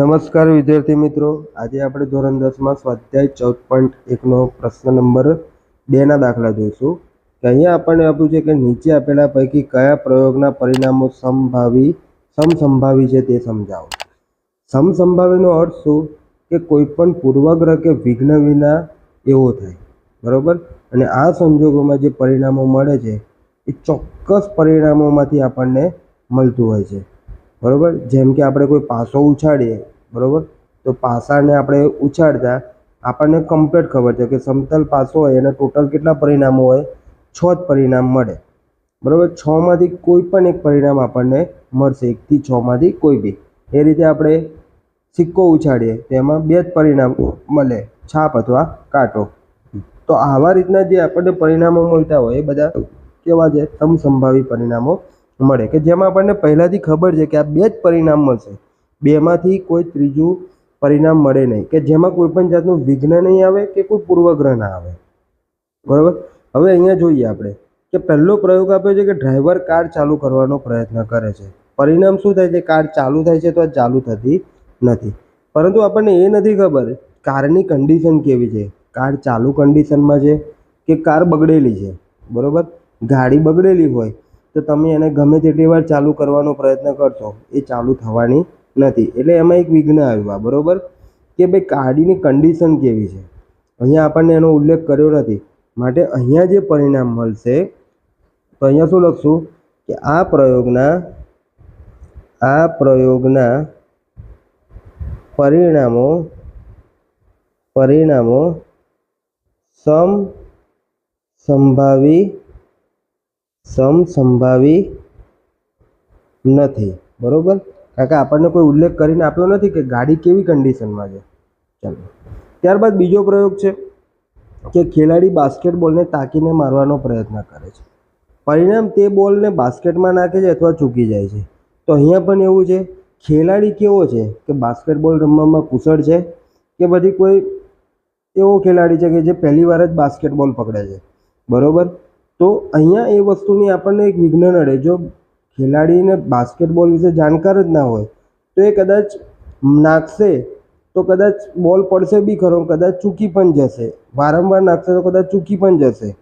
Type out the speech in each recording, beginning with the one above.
નમસ્કાર વિદ્યાર્થી મિત્રો. આજે આપણે ધોરણ દસમાં સ્વાધ્યાય ચૌદ પોઈન્ટ એકનો પ્રશ્ન નંબર બેના દાખલા જોઈશું. કે અહીંયા આપણને આપ્યું છે કે નીચે આપેલા પૈકી કયા પ્રયોગના પરિણામો સમભાવી સમસંભાવી છે તે સમજાવો. સમસંભાવીનો અર્થ શું? કે કોઈપણ પૂર્વગ્રહ કે વિઘ્ન વિના એવો થાય. બરાબર? અને આ સંજોગોમાં જે પરિણામો મળે છે, એ ચોક્કસ પરિણામોમાંથી આપણને મળતું હોય છે. બરોબર? જેમ કે આપણે કોઈ પાસો ઉછાળીએ, બરાબર? તો પાસાને આપણે ઉછાળતા આપણને કમ્પ્લીટ ખબર છે કે સમતલ પાસો હોય, એના ટોટલ કેટલા પરિણામો હોય? છ જ પરિણામ મળે. બરાબર? છમાંથી કોઈ પણ એક પરિણામ આપણને મળશે. એકથી છમાંથી કોઈ બી. એ રીતે આપણે સિક્કો ઉછાળીએ, તો એમાં બે જ પરિણામ મળે. છાપ અથવા કાંટો. તો આવા રીતના જે આપણને પરિણામો મળતા હોય, એ બધા કેવા છે? સમસંભાવી પરિણામો મળે કે જેમાં આપણને પહેલાંથી ખબર છે કે આ બે જ પરિણામ મળશે. બેમાંથી કોઈ ત્રીજું પરિણામ મળે નહીં કે જેમાં કોઈ પણ જાતનું વિઘ્ન નહીં આવે કે કોઈ પૂર્વગ્રહ ના આવે. બરાબર? હવે અહીંયા જોઈએ આપણે કે પહેલો પ્રયોગ આપ્યો છે કે ડ્રાઈવર કાર ચાલુ કરવાનો પ્રયત્ન કરે છે. પરિણામ શું થાય છે? કાર ચાલુ થાય છે તો આ ચાલુ થતી નથી. પરંતુ આપણને એ નથી ખબર કારની કન્ડિશન કેવી છે? કાર ચાલુ કન્ડિશનમાં છે કે કાર બગડેલી છે? બરાબર? ગાડી બગડેલી હોય તો તમે એને ગમે તેટલી વાર ચાલુ કરવાનો પ્રયત્ન કરશો, એ ચાલુ થવાની નથી. એટલે એમાં એક વિઘ્ન આવ્યું આ, બરાબર? કે ભાઈ ગાડીની કન્ડિશન કેવી છે? અહીંયા આપણને એનો ઉલ્લેખ કર્યો નથી. માટે અહીંયા જે પરિણામ મળશે, તો અહીંયા શું લખશું? કે આ પ્રયોગના આ પ્રયોગના પરિણામો પરિણામો સમ સંભાવી સમસંભાવી નથી. બરોબર? કારણ કે આપણને કોઈ ઉલ્લેખ કરીને આપ્યો નથી કે ગાડી કેવી કન્ડિશનમાં છે. ચાલો. ત્યારબાદ બીજો પ્રયોગ છે કે ખેલાડી બાસ્કેટબોલને તાકીને મારવાનો પ્રયત્ન કરે છે. પરિણામ તે બોલને બાસ્કેટમાં નાખે છે અથવા ચૂકી જાય છે. તો અહીંયા પણ એવું છે. ખેલાડી કેવો છે? કે બાસ્કેટબોલ રમવામાં કુશળ છે? કે પછી કોઈ એવો ખેલાડી છે કે જે પહેલી વાર જ બાસ્કેટબોલ પકડે છે? બરોબર? તો અહીંયા એ વસ્તુની આપણને એક વિઘ્ન નડે. જો ખેલાડીને બાસ્કેટબોલ વિશે જાણકાર જ ના હોય, તો એ કદાચ નાખશે, તો કદાચ બોલ પડશે બી ખરો કદાચ ચૂકી પણ જશે. વારંવાર નાખશે તો કદાચ ચૂકી પણ જશે.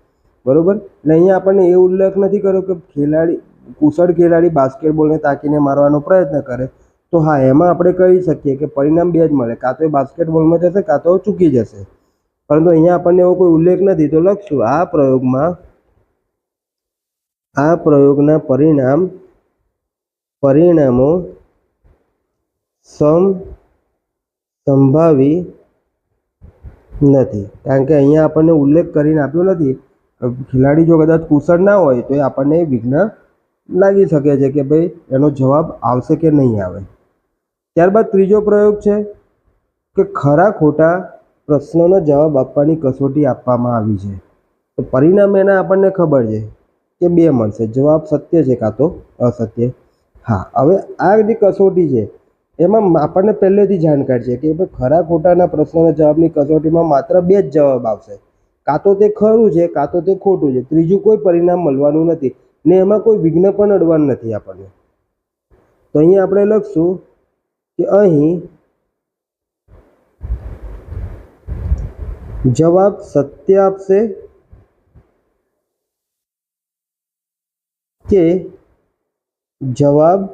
બરોબર? એટલે અહીંયા આપણને એ ઉલ્લેખ નથી કર્યો કે ખેલાડી, કુશળ ખેલાડી બાસ્કેટબોલને તાકીને મારવાનો પ્રયત્ન કરે. તો હા, એમાં આપણે કહી શકીએ કે પરિણામ બે જ મળે. કાં તો એ બાસ્કેટબોલમાં જશે, કાં તો ચૂકી જશે. પરંતુ અહીંયા આપણને એવો કોઈ ઉલ્લેખ નથી. તો લખશું, આ પ્રયોગમાં આ પ્રયોગના પરિણામ પરિણામો સમ સંભાવી નથી. કારણ કે અહીંયા આપણને ઉલ્લેખ કરીને આપ્યો નથી. ખેલાડી જો કદાચ કુશળ ના હોય તો એ આપણને વિઘ્ન લાગી શકે છે કે ભાઈ એનો જવાબ આવશે કે નહીં આવે. ત્યારબાદ ત્રીજો પ્રયોગ છે કે ખરા ખોટા પ્રશ્નોનો જવાબ આપવાની કસોટી આપવામાં આવી છે. તો પરિણામ એના આપણને ખબર છે. કે બે મળશે. જવાબ સત્ય છે કાં તો અસત્ય. હા, હવે આ જે કસોટી છે, એમાં આપણને પહેલેથી જાણકાર છે કે ભાઈ ખરા ખોટાના પ્રશ્નોના જવાબની કસોટીમાં માત્ર બે જ જવાબ આવશે. કાં તો તે ખરું છે, કાં તો તે ખોટું છે. ત્રીજું કોઈ પરિણામ મળવાનું નથી ને એમાં કોઈ વિઘ્ન પણ અડવાનું નથી આપણને. તો અહીંયા આપણે લખશું કે અહીં જવાબ સત્ય આપશે. કે જવાબ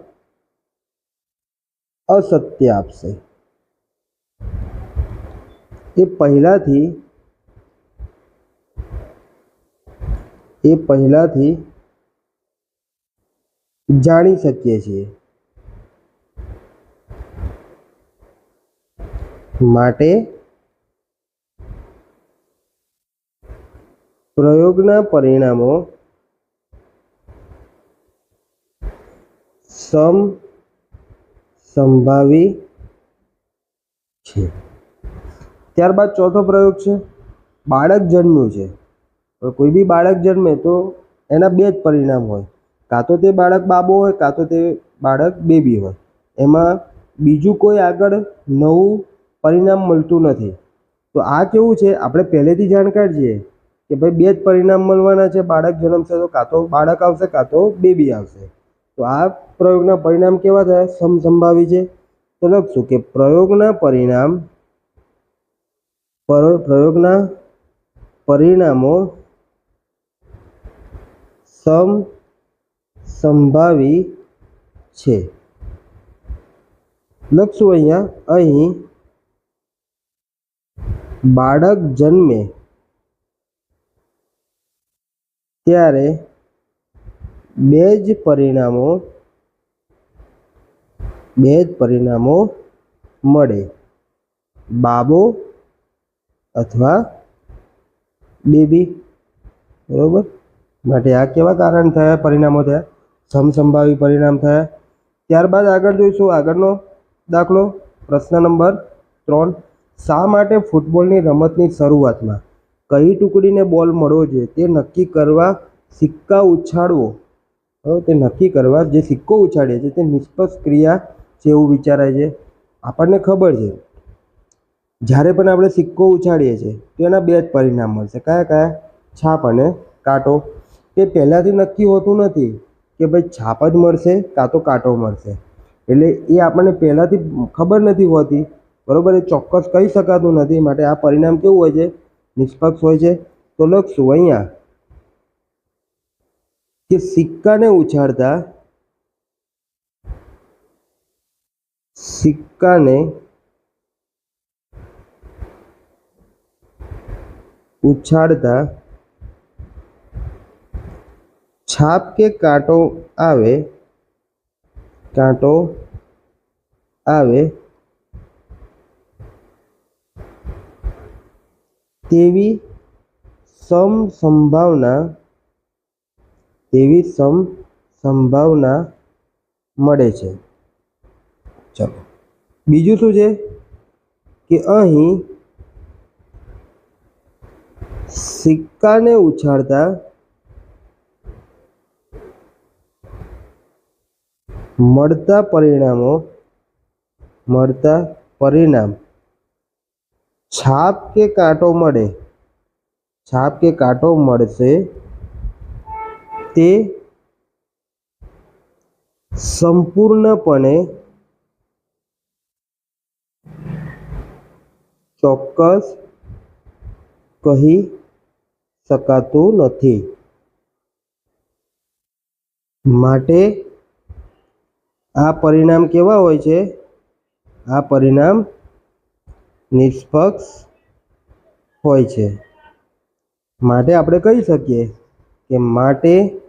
અસત્ય આપશે. એ પહેલાંથી એ પહેલાંથી જાણી શકીએ છીએ. માટે પ્રયોગના પરિણામો સમ સંભાવી છે. ત્યારબાદ ચોથો પ્રયોગ છે, બાળક જન્મ્યું છે. કોઈ બી બાળક જન્મે તો એના બે જ પરિણામ હોય. કાં તો તે બાળક બાબો હોય, કાં તો તે બાળક બેબી હોય. એમાં બીજું કોઈ આગળ નવું પરિણામ મળતું નથી. તો આ કેવું છે? આપણે પહેલેથી જાણકાર છીએ કે ભાઈ બે જ પરિણામ મળવાના છે. બાળક જન્મશે તો કાં તો બાળક આવશે, કાં તો બેબી આવશે. તો આ પ્રયોગના પરિણામ કેવા થયા? સમસંભાવી છે. તો લખશું કે પ્રયોગના પરિણામ? પ્રયોગના પરિણામો સમ સંભાવી છે. લખશું અહીંયા, અહીં બાળક જન્મે ત્યારે બે જ પરિણામો બે જ પરિણામો મળે. બાબો અથવા બેબી. બરોબર? માટે આ કેવા કારણ થયા? પરિણામો થયા. સમસંભાવી પરિણામ થયા. ત્યારબાદ આગળ જોઈશું. આગળનો દાખલો. પ્રશ્ન નંબર ત્રણ. શા માટે ફૂટબોલની રમતની શરૂઆતમાં કઈ ટુકડીને બોલ મળવો જોઈએ? તે નક્કી કરવા સિક્કા ઉછાળવો. તે નક્કી કરવા જે સિક્કો ઉછાળે છીએ તે નિષ્પક્ષ ક્રિયા છે એવું વિચારાય છે. આપણને ખબર છે. જ્યારે પણ આપણે સિક્કો ઉછાળીએ છીએ, તો એના બે જ પરિણામ મળશે. કયા કયા? છાપ અને કાંટો. તે પહેલાંથી નક્કી હોતું નથી કે ભાઈ છાપ જ મળશે કાં તો કાંટો મળશે. એટલે એ આપણને પહેલાંથી ખબર નથી હોતી. બરાબર? એ ચોક્કસ કહી શકાતું નથી. માટે આ પરિણામ કેવું હોય છે? નિષ્પક્ષ હોય છે. તો લખશું અહીંયા. કે સિક્કાને ઉછાળતા સિક્કાને ઉછાળતા છાપ કે કાંટો આવે કાંટો આવે તેવી સમ સંભાવના તેવી સમ, સંભાવના મળે છે. ચલો. બીજું શું છે? કે અહીં સિક્કાને ઉછાળતા મળતા પરિણામો, મળતા પરિણામ. છાપ કે કાંટો મળે? છાપ કે કાંટો મળશે તે સંપૂર્ણપણે ચોક્કસ કહી શકાતું નથી. માટે આ પરિણામ કેવા હોય છે? આ પરિણામ નિષ્પક્ષ હોય છે. માટે આપણે કહી શકીએ કે માટે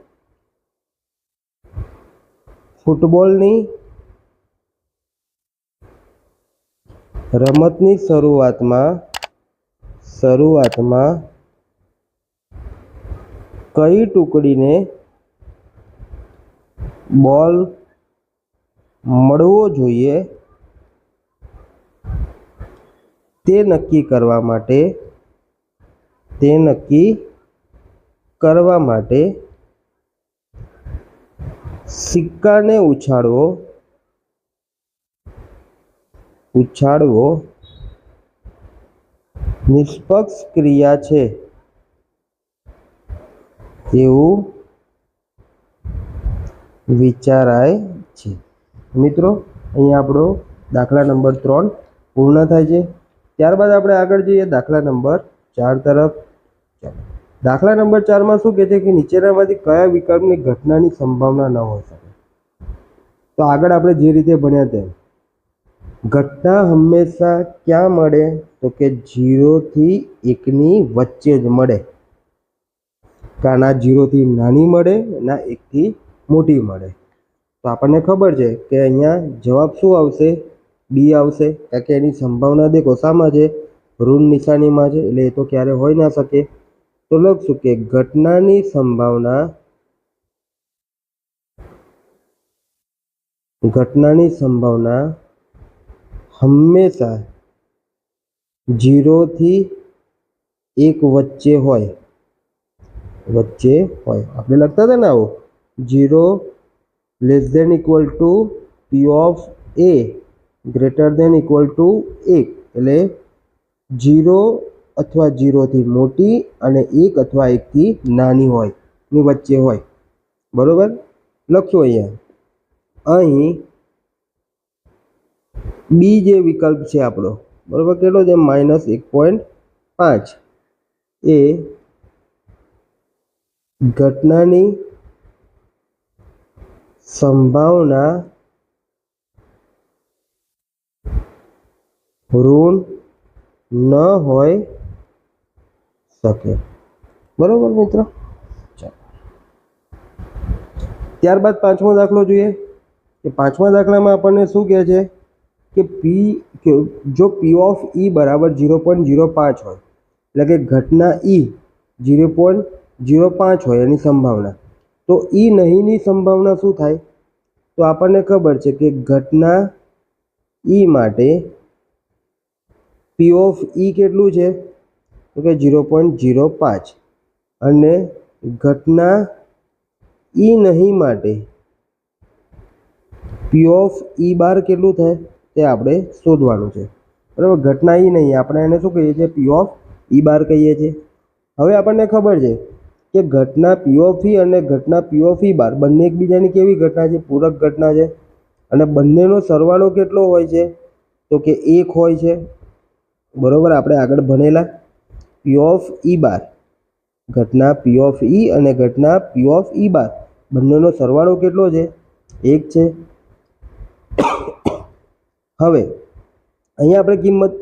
ફૂટબોલની રમતની શરૂઆતમાં શરૂઆતમાં કઈ ટુકડીને બોલ મળવો જોઈએ તે નક્કી કરવા માટે, તે નક્કી કરવા માટે સિક્કાને ઉછાળવો ઉછાળવો નિષ્પક્ષ ક્રિયા છે. એવું વિચારાય છે. મિત્રો, અહીંયા આપણો દાખલા નંબર ત્રણ પૂર્ણ થાય છે. ત્યારબાદ આપણે આગળ જઈએ દાખલા નંબર ચાર તરફ. ચાલો. દાખલા નંબર ચારમાં શું કહે છે કે નીચેનામાંથી કયા વિકલ્પની ઘટનાની સંભાવના ન હોઈ શકે? તો આગળ આપણે જે રીતે ભણ્યા તેમ, ઘટના હંમેશા ક્યાં મળે? તો કે જીરોથી એકની વચ્ચે જ મળે. કાં ના જીરોથી નાની મળે ના એકથી મોટી મળે. તો આપણને ખબર છે કે અહીંયા જવાબ શું આવશે? બી આવશે. કારણ કે એની સંભાવના દેખો, શામાં છે? ઋણ નિશાનીમાં છે. એટલે એ તો ક્યારે હોઈ ના શકે. તો લખશું કે ઘટનાની સંભાવના? ઘટનાની સંભાવના હંમેશા જીરોથી એક વચ્ચે હોય. વચ્ચે હોય. આપણે લખતા હતા ને આવું? Zero less than equal to P of A greater than equal to એક. એટલે જીરો અથવા જીરોથી મોટી અને એક અથવા એકથી નાની હોય, ની વચ્ચે હોય. બરાબર? લખશું અહીંયા. અહીં બી જે વિકલ્પ છે આપણો, બરાબર? કેટલો છે? માઇનસ એક પોઈન્ટ પાંચ. એ ઘટનાની સંભાવના ઋણ ન હોય શકે. બરોબર મિત્રો? ચાલો. ત્યારબાદ પાંચમો દાખલો જોઈએ. કે પાંચમા દાખલામાં આપણને શું કહે છે? કે પી કે જો પી ઓફ ઈ બરાબર ઝીરો પોઈન્ટ ઝીરો પાંચ હોય એટલે કે ઘટના ઈ ઝીરો પોઈન્ટ ઝીરો પાંચ હોય એની સંભાવના. તો ઈ નહીંની સંભાવના શું થાય? તો આપણને ખબર છે કે ઘટના ઈ માટે પી ઓફ ઈ કેટલું છે? તો કે ઝીરો પોઈન્ટ ઝીરો પાંચ. અને ઘટના ઈ નહીં માટે પી ઓફ ઈ બાર કેટલું થાય તે આપણે શોધવાનું છે. બરાબર, ઘટના ઈ નહીં, આપણે એને શું કહીએ છીએ? પી ઓફ ઈ બાર કહીએ છીએ. હવે આપણને ખબર છે કે ઘટના પી ઓફ ઈ અને ઘટના પી ઓફ ઈ બાર બંને એકબીજાની કેવી ઘટના છે? પૂરક ઘટના છે. અને બંનેનો સરવાળો કેટલો હોય છે? તો કે એક હોય છે. બરાબર, આપણે આગળ ભણેલા. પી ઓફ ઈ બાર ઘટના પી ઓફ ઈ અને ઘટના પી ઓફ ઈ બાર બંનેનો સરવાળો કેટલો છે? એક છે. હવે, અહીંયા આપણે કિંમત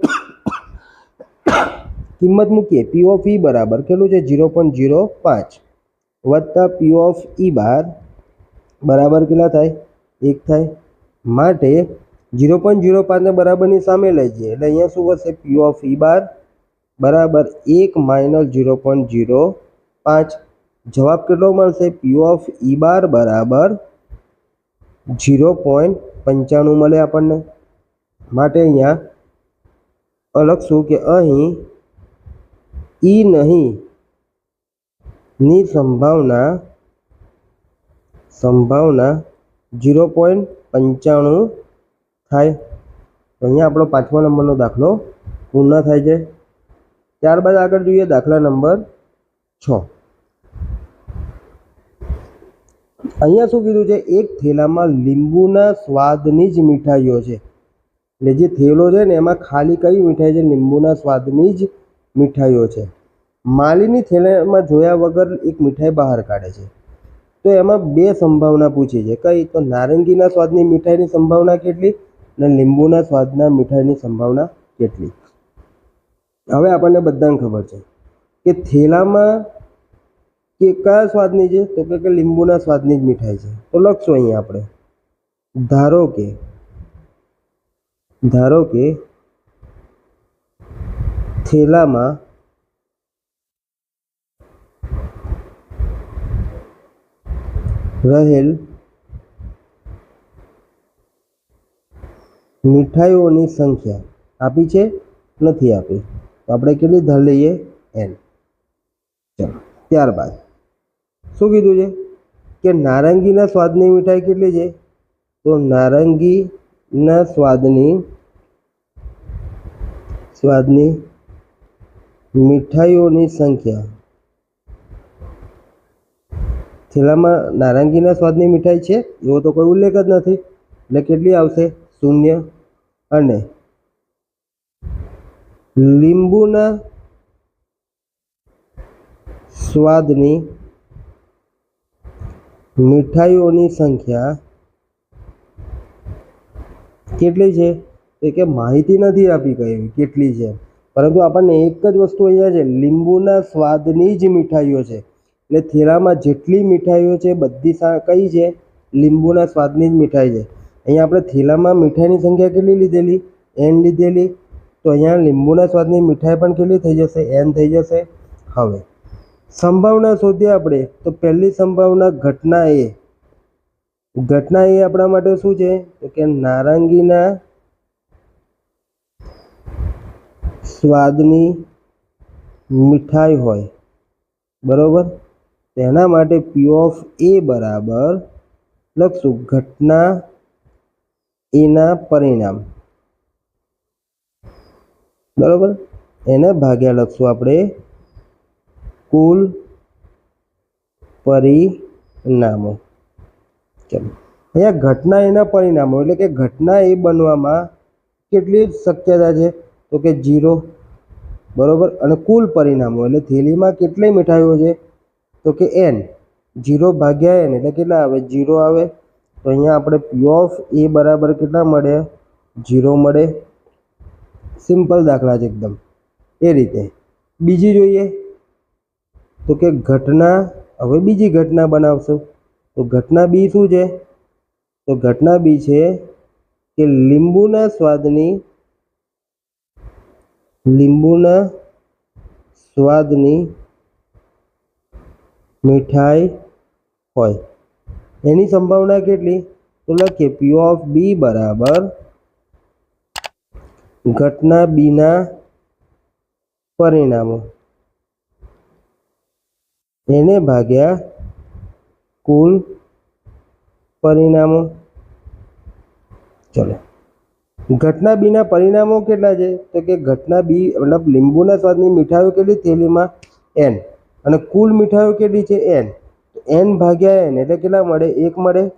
કિંમત મૂકીએ. પી ઓફ ઈ બરાબર કેટલું છે? ઝીરો પોઈન્ટ ઝીરો પાંચ. વત્તા પી ઓફ ઈ બાર બરાબર કેટલા થાય? એક થાય. માટે ઝીરો પોઈન્ટ ઝીરો પાંચને બરાબરની સામે લઈ જઈએ. એટલે અહીંયા શું વધશે? પી ઓફ ઈ બાર બરાબર એક માઇનસ ઝીરો પોઈન્ટ ઝીરો પાંચ. જવાબ કેટલો મળશે? પી ઓફ ઈ બાર બરાબર ઝીરો પોઈન્ટ પંચાણું મળે આપણને. માટે અહીંયા લખશું કે અહીં ઈ નહીં. ની સંભાવના સંભાવના ઝીરો પોઈન્ટ પંચાણું થાય. અહીંયા આપણો પાંચમા નંબરનો દાખલો પૂર્ણ થાય છે. ત્યારબાદ આગળ જોઈએ દાખલા નંબર છ. અહીંયા શું કીધું છે? એક થેલામાં લીંબુના સ્વાદની જ મીઠાઈઓ છે. એટલે જે થેલો છે ને, એમાં ખાલી કઈ મીઠાઈ છે? લીંબુના સ્વાદની જ મીઠાઈઓ છે. માલીની થેલામાં જોયા વગર એક મીઠાઈ બહાર કાઢે છે. તો એમાં બે સંભાવના પૂછી છે. કઈ? તો નારંગીના સ્વાદની મીઠાઈની સંભાવના કેટલી? અને લીંબુના સ્વાદના મીઠાઈની સંભાવના કેટલી? હવે આપણને બધાને ખબર છે કે થેલામાં કે કયા સ્વાદની છે? તો કે લીંબુના સ્વાદની જ મીઠાઈ છે. તો લખશું અહીંયા આપણે. ધારો કે ધારો કે થેલામાં રહેલ મીઠાઈઓની સંખ્યા આપી છે? નથી આપી. તો આપણે કેટલી ધાર લઈએ? એન ચલો, ત્યારબાદ. શું કીધું છે? કે નારંગીના સ્વાદની મીઠાઈ કેટલી છે? તો નારંગીના સ્વાદની સ્વાદની મીઠાઈઓની સંખ્યા. થેલામાં નારંગીના સ્વાદની મીઠાઈ છે? એવો તો કોઈ ઉલ્લેખ જ નથી. એટલે કેટલી આવશે? શૂન્ય. અને લીંબુના સ્વાદની મીઠાઈઓની સંખ્યા કેટલી છે? એ કે માહિતી નથી આપી કઈ કેટલી છે. પરંતુ આપણને એક જ વસ્તુ અહીંયા છે, લીંબુના સ્વાદની જ મીઠાઈઓ છે. એટલે થેલામાં જેટલી મીઠાઈઓ છે, બધી કઈ છે? લીંબુના સ્વાદની જ મીઠાઈ છે. અહીંયા આપણે થેલામાં મીઠાઈની સંખ્યા કેટલી લીધેલી? એન લીધેલી. તો અહીંયા લીંબુના સ્વાદની મીઠાઈ પણ કેટલી થઈ જશે? એન થઈ જશે. હવે, સંભાવના શોધીએ આપણે. તો પહેલી સંભાવના ઘટના એ. ઘટના એ આપણા માટે શું છે? તો કે નારંગીના સ્વાદની મીઠાઈ હોય. બરોબર? તેના માટે પી ઓફ એ બરાબર લખશું. ઘટના એના પરિણામ. બરોબર? એને ભાગ્યા લખશું આપણે કુલ પરિણામો. ચલો. અહીંયા ઘટના એના પરિણામો, એટલે કે ઘટના એ બનવામાં કેટલી શક્યતા છે? તો કે જીરો બરાબર? અને કુલ પરિણામો, એટલે થેલીમાં કેટલી મીઠાઈઓ છે? તો કે એન. જીરો ભાગ્યા એન, એટલે કેટલા આવે? જીરો આવે. તો અહીંયા આપણે પી ઓફ એ બરાબર કેટલા મળે? જીરો મળે. સિમ્પલ દાખલા છે એકદમ. એ રીતે. બીજી જોઈએ તો કે ઘટના, હવે બીજી ઘટના બનાવશો. તો ઘટના બી શું છે? તો ઘટના બી છે કે લીંબુના સ્વાદની લીંબુના સ્વાદની મીઠાઈ હોય. એની સંભાવના કેટલી? તો લખીએ પી ઓફ બી બરાબર ઘટના બીના પરિણામો. એને ભાગ્યા કુલ પરિણામો. ચલો. ઘટના બીના પરિણામો કેટલા છે? તો કે ઘટના બી મતલબ લીંબુના સ્વાદની મીઠાઈઓ કેટલી થેલીમાં? એન અને કુલ મીઠાઈઓ કેટલી છે? એન એન ભાગ્યા એન એટલે કેટલા મળે? એક મળે.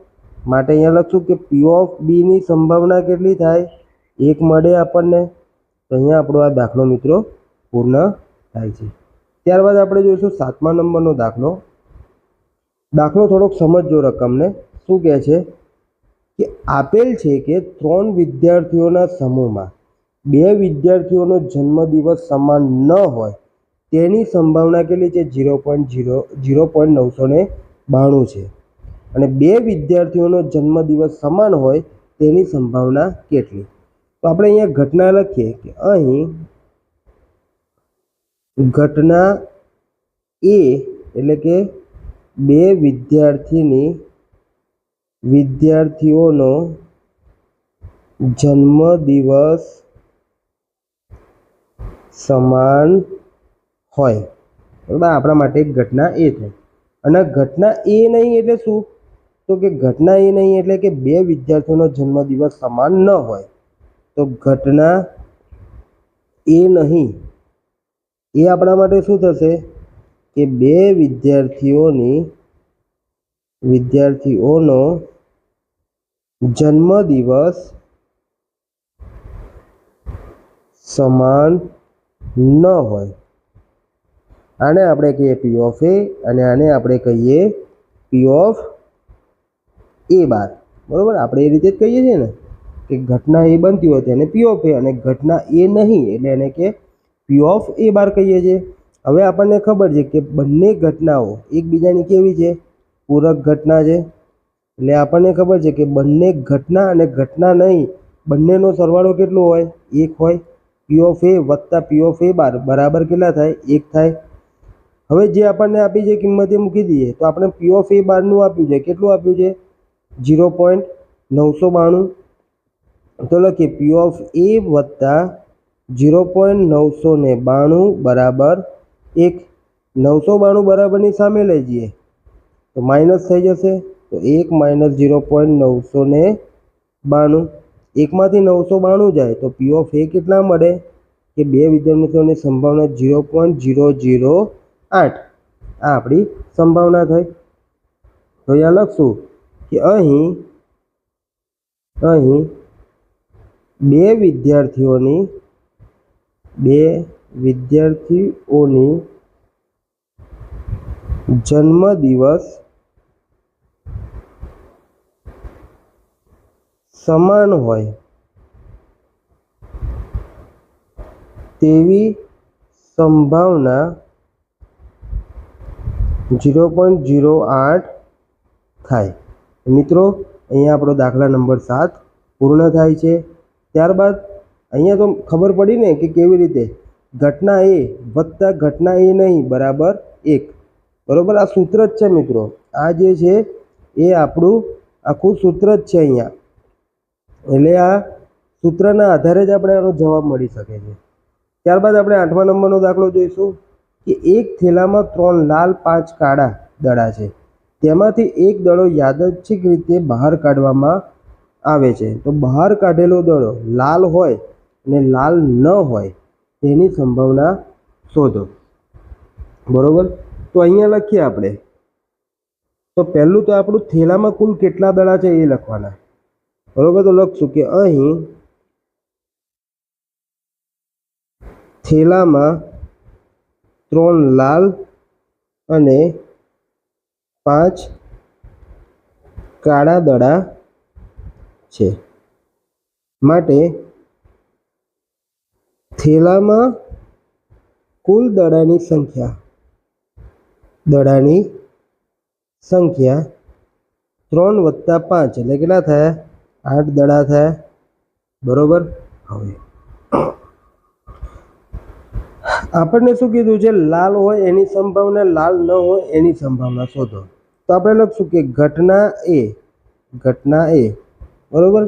માટે અહીંયા લખશું કે પી ઓફ બીની સંભાવના કેટલી થાય? એક મળે આપણને, તો અહીંયા આપણો આ દાખલો મિત્રો પૂર્ણ થાય છે. ત્યારબાદ આપણે જોઈશું સાતમા નંબરનો દાખલો. દાખલો થોડોક સમજજો રકમને. શું કહે છે? કે આપેલ છે કે ત્રણ વિદ્યાર્થીઓના સમૂહમાં બે વિદ્યાર્થીઓનો જન્મદિવસ સમાન ન હોય, તેની સંભાવના કેટલી છે? Zero point zero zero point નવસો ને બાણું છે. અને બે વિદ્યાર્થીઓનો જન્મદિવસ સમાન હોય, તેની સંભાવના કેટલી? આપણે અહીંયા ઘટના લખીએ કે અહીં ઘટના એ એટલે કે બે વિદ્યાર્થીની વિદ્યાર્થીઓનો જન્મદિવસ સમાન હોય. બરાબર? આપણા માટે ઘટના એ થઈ. અને ઘટના એ નહીં એટલે શું? તો કે ઘટના એ નહીં એટલે કે બે વિદ્યાર્થીઓનો જન્મદિવસ સમાન ન હોય. તો ઘટના એ નહીં. એ આપણા માટે શું થશે? કે બે વિદ્યાર્થીઓની, વિદ્યાર્થીઓનો જન્મદિવસ સમાન ન હોય. આને આપણે કહીએ પી ઓફ એ અને આને આપણે કહીએ પી ઓફ એ બાર. બરાબર? આપણે એ રીતે જ કહીએ છીએ ને? કે ઘટના એ બનતી હોય તેને પી ઓફ એ અને ઘટના એ નહીં, એટલે એને કે પી ઓફ એ બાર કહીએ છીએ. હવે આપણને ખબર છે કે બંને ઘટનાઓ એકબીજાની કેવી છે? પૂરક ઘટના છે. એટલે આપણને ખબર છે કે બંને ઘટના અને ઘટના નહીં, બંનેનો સરવાળો કેટલો હોય? એક હોય. પી ઓફ એ વત્તા પી ઓફ એ બાર, બરાબર કેટલા થાય? એક થાય. હવે જે આપણને આપી છે કિંમત મૂકી દઈએ, તો આપણે પી ઓફ એ બારનું આપ્યું છે. કેટલું આપ્યું છે? ઝીરો પોઈન્ટ નવસો બાણું. તો લખીએ પી ઓફ એ વત્તા ઝીરો પોઈન્ટ નવસો ને બાણું બરાબર એક. નવસો બાણું બરાબરની સામે લઈ જઈએ. તો માઇનસ થઈ જશે. તો એક માઇનસ ઝીરો પોઈન્ટ નવસો ને બાણું. એકમાંથી નવસો બાણું જાય તો પી ઓફ એ કેટલા મળે? કે બે વિદ્યાર્થીઓની સંભાવના ઝીરો પોઈન્ટ ઝીરો ઝીરો આઠ. આ આપણી સંભાવના થઈ. તો અહીંયા લખશું કે અહીં અહીં બે વિદ્યાર્થીઓની બે વિદ્યાર્થીઓની જન્મદિવસ સમાન હોય. તેવી સંભાવના ઝીરો પોઈન્ટ ઝીરો આઠ થાય. મિત્રો, અહીંયા આપણો દાખલા નંબર સાત પૂર્ણ થાય છે. ત્યારબાદ અહીંયા તો ખબર પડી ને કે કેવી રીતે ઘટના એ વત્તા ઘટના એ નહીં, બરાબર એક. બરાબર? આ સૂત્ર જ છે મિત્રો. આ જે છે એ આપણું આખું સૂત્ર જ છે અહીંયા. એટલે આ સૂત્રના આધારે જ આપણે આનો જવાબ મળી શકે છે. ત્યારબાદ આપણે આઠમા નંબરનો દાખલો જોઈશું કે એક થેલામાં ત્રણ લાલ, પાંચ કાળા દડા છે. તેમાંથી એક દડો યાદચ્છિક રીતે બહાર કાઢવામાં આવે છે. તો બહાર કાઢેલો દડો લાલ હોય અને લાલ ન હોય તેની સંભાવના શોધો. બરોબર? તો અહીંયા લખીએ આપણે. તો પહેલું તો આપણું થેલામાં કુલ કેટલા દડા છે એ લખવાના. બરોબર? તો લખશું કે અહીં થેલામાં ત્રણ લાલ અને પાંચ કાળા દડા છે. માટે થેલામાં કુલ દડાની સંખ્યા દડાની સંખ્યા ત્રણ વત્તા પાંચ એટલે કેટલા થયા? આઠ દડા થયા. બરોબર? હવે આપણને શું કીધું છે? લાલ હોય એની સંભાવના, લાલ ન હોય એની સંભાવના શોધો. તો આપણે લખશું કે ઘટના એ ઘટના એ બરોબર?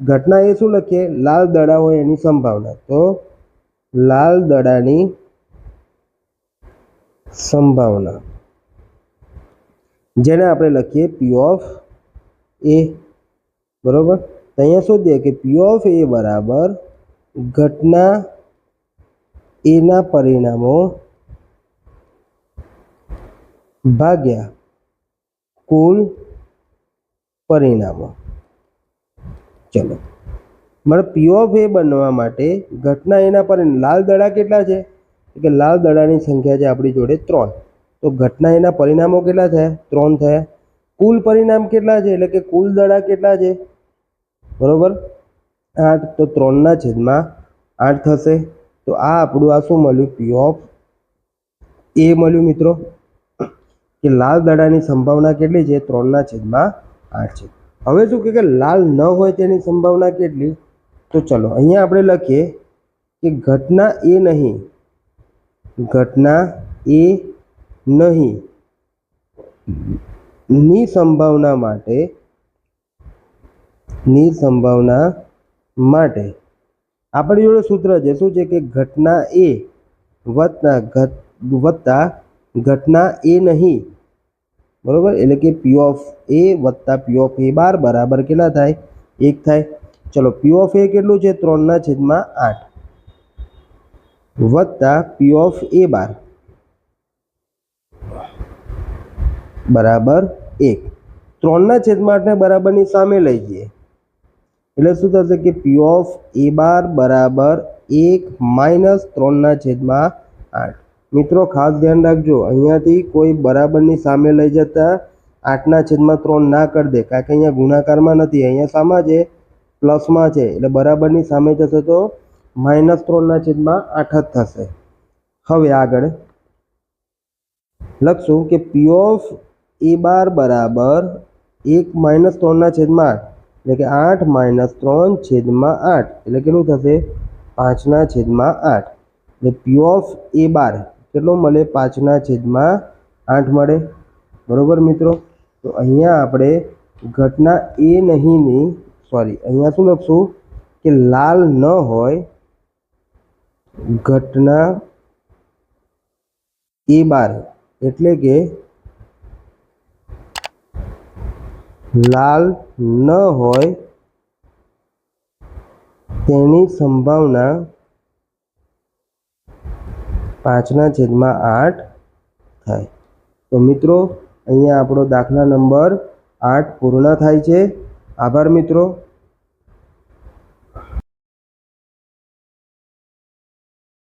ઘટના એ શું લખીએ? લાલ દડા હોય એની સંભાવના. તો લાલ દડાની સંભાવના. જેને આપણે લખીએ પી ઓફ એ બરોબર? અહીંયા અહીંયા શોધીએ કે પી ઓફ એ બરાબર ઘટના એના પરિણામો ભાગ્યા કુલ પરિણામો. ચલો. મારે પી ઓફ એ બનવા માટે ઘટના એના પર લાલ દડા કેટલા છે? કે લાલ દડાની સંખ્યા છે આપણી જોડે ત્રણ. તો ઘટના એના પરિણામો કેટલા થયા? ત્રણ થયા. કુલ પરિણામ કેટલા છે? એટલે કે કુલ દડા કેટલા છે? બરોબર? આઠ, તો ત્રણના છેદમાં આઠ થશે. તો આ આપણું આ શું મળ્યું? પી ઓફ એ મળ્યું મિત્રો. કે લાલ દડાની સંભાવના કેટલી છે? ત્રણના છેદમાં આઠ છે. હવે શું કે લાલ ન હોય તેની સંભાવના કેટલી, તો ચલો અહીંયા આપણે લખીએ કે ઘટના એ નહીં, ઘટના એ નહીં ની સંભાવના માટે, ની સંભાવના માટે. આપણી જોડે સૂત્ર છે, શું છે કે ઘટના એ વત્તા વત્તા ઘટના એ નહીં બરોબર? એટલે કે પી ઓફ એ વત્તા પી ઓફ એ બાર બરાબર કેટલા થાય? એક થાય. ચલો પી ઓફ એ કેટલું છે? ત્રણના છેદમાં આઠ. વત્તા પી ઓફ એ બાર. બરાબર એક. ત્રણના છેદમાં આઠને બરાબરની સામે લઈ જઈએ. એટલે શું થશે કે પી ઓફ એ બાર બરાબર એક માઇનસ ત્રણના છેદમાં આઠ. મિત્રો, ખાસ ધ્યાન રાખજો. અહીંયાથી કોઈ બરાબરની સામે લઈ જતા આઠના છેદમાં ત્રણ ના કરી દે. કારણ કે અહીંયા ગુણાકારમાં નથી. અહીંયા શામાં છે, પ્લસમાં છે. એટલે બરાબરની સામે જશે તો માઇનસ ત્રણના છેદમાં આઠ જ થશે. હવે આગળ લખશું કે પી ઓફ એ બાર બરાબર એક માઇનસ ત્રણના છેદમાં આઠ. એટલે કે આઠ માઇનસ ત્રણ છેદમાં આઠ. એટલે કેટલું થશે? પાંચના છેદમાં આઠ. એટલે પી ઓફ એ બાર. કેટલો મળે પાંચના છેદમાં આઠ મળે? બરાબર મિત્રો? તો અહીંયા આપણે ઘટના એ નહીંની સોરી અહીંયા શું લખશું? કે લાલ ન હોય ઘટના એ બાર, એટલે કે લાલ ન હોય તેની સંભાવના પાંચના છેદમાં આઠ થાય. તો મિત્રો, અહીંયા આપણો દાખલા નંબર આઠ પૂર્ણ થાય છે. આભાર મિત્રો.